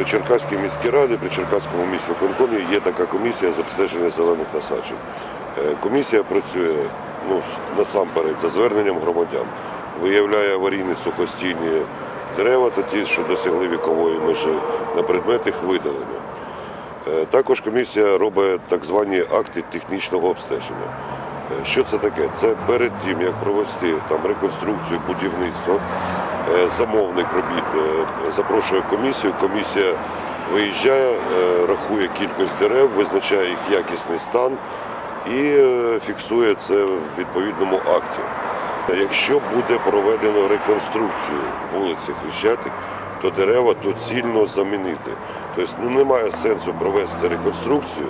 При Черкаській міській раді, при Черкаському міськвиконкомі є така комісія з обстеження зелених насаджень. Е, Комісія працює ну, насамперед за зверненням громадян, виявляє аварійні сухостійні дерева та ті, що досягли вікової межі, на предмет їх видалення. Е, Також комісія робить так звані акти технічного обстеження. Е, Що це таке? Це перед тим, як провести там реконструкцію будівництва, замовник робіт е, запрошує комісію. Комісія виїжджає, е, рахує кількість дерев, визначає їх якісний стан і е, фіксує це в відповідному акті. Якщо буде проведено реконструкцію вулиці Хрещатик, то дерева доцільно замінити. Тобто ну, немає сенсу провести реконструкцію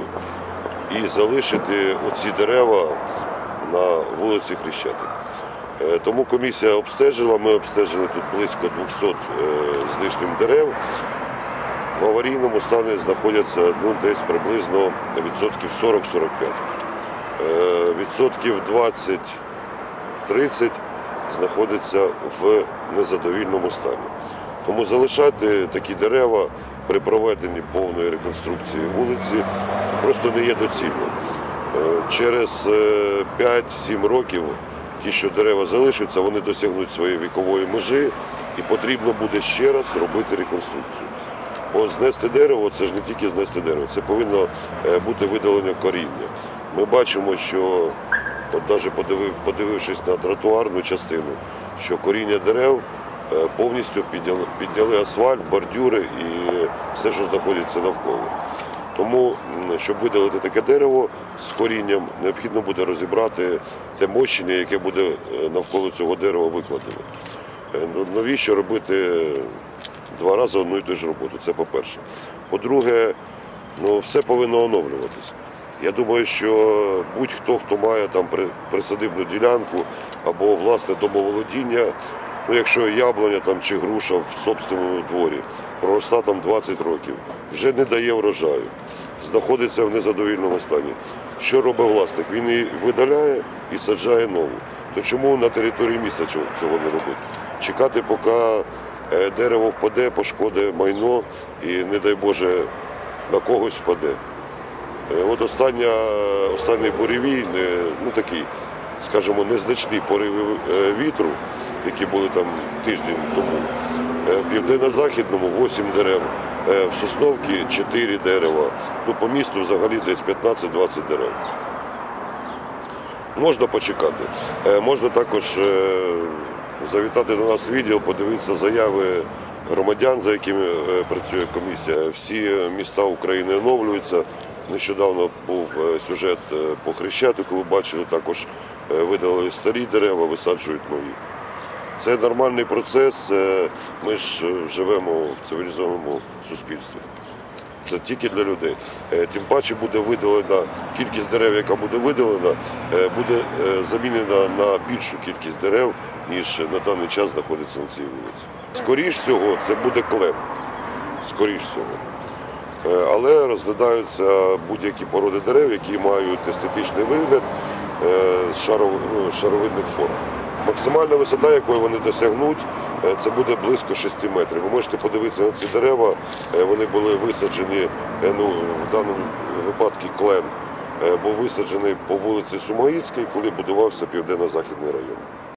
і залишити оці дерева на вулиці Хрещатик. Е, Тому комісія обстежила, ми обстежили тут близько 200 е, з лишнім дерев. В аварійному стані знаходяться ну, десь приблизно відсотків 40-45. Е, Відсотків 20-30 знаходяться в незадовільному стані. Тому залишати такі дерева при проведенні повної реконструкції вулиці просто не є доцільно. Е, Через е, 5-7 років ті, що дерева залишаться, вони досягнуть своєї вікової межі і потрібно буде ще раз робити реконструкцію. Бо знести дерево це ж не тільки знести дерево, це повинно е, бути видалення коріння. Ми бачимо, що от навіть подивив, подивившись на тротуарну частину, що коріння дерев е, повністю підняли, підняли асфальт, бордюри і все, що знаходиться навколо. Тому, щоб видалити таке дерево з корінням, необхідно буде розібрати те мощення, яке буде е, навколо цього дерева викладено. Е, ну, Навіщо робити два рази одну і ту ж роботу? Це по-перше. По-друге, ну, все повинно оновлюватися. Я думаю, що будь-хто, хто має там присадибну ділянку або власне домоволодіння, ну якщо яблуня там чи груша в собственному дворі пророста там 20 років, вже не дає врожаю, знаходиться в незадовільному стані. Що робить власник? Він її видаляє і саджає нову. То чому на території міста цього, не робити? Чекати, поки е, дерево впаде, пошкодить майно і, не дай Боже, на когось впаде. Е, От остання, останній буревій, ну такий, скажімо, незначні пориви е, вітру, які були там тиждень тому. В південно-західному 8 дерев, в Сосновці 4 дерева. Ну, по місту взагалі десь 15-20 дерев. Можна почекати. Е, Можна також е, завітати до нас в відділ, подивитися заяви громадян, за якими е, працює комісія. Всі е, міста України оновлюються. Нещодавно був е, сюжет е, по Хрещатику, ви бачили, також е, видалили старі дерева, висаджують нові. Це нормальний процес. е, Ми ж е, живемо в цивілізованому суспільстві. Це тільки для людей. Е, Тим паче буде видалена кількість дерев, яка буде видалена, буде замінена на більшу кількість дерев, ніж на даний час знаходиться на цій вулиці. Скоріш всього, це буде клен. Скоріш всього. Але розглядаються будь-які породи дерев, які мають естетичний вигляд з ну, шаровидних форм. Максимальна висота, якої вони досягнуть, е, це буде близько 6 метрів. Ви можете подивитися на ці дерева, е, вони були висаджені, е, ну, в даному випадку клен, був висаджений по вулиці Сумаїцькій, коли будувався південно-західний район.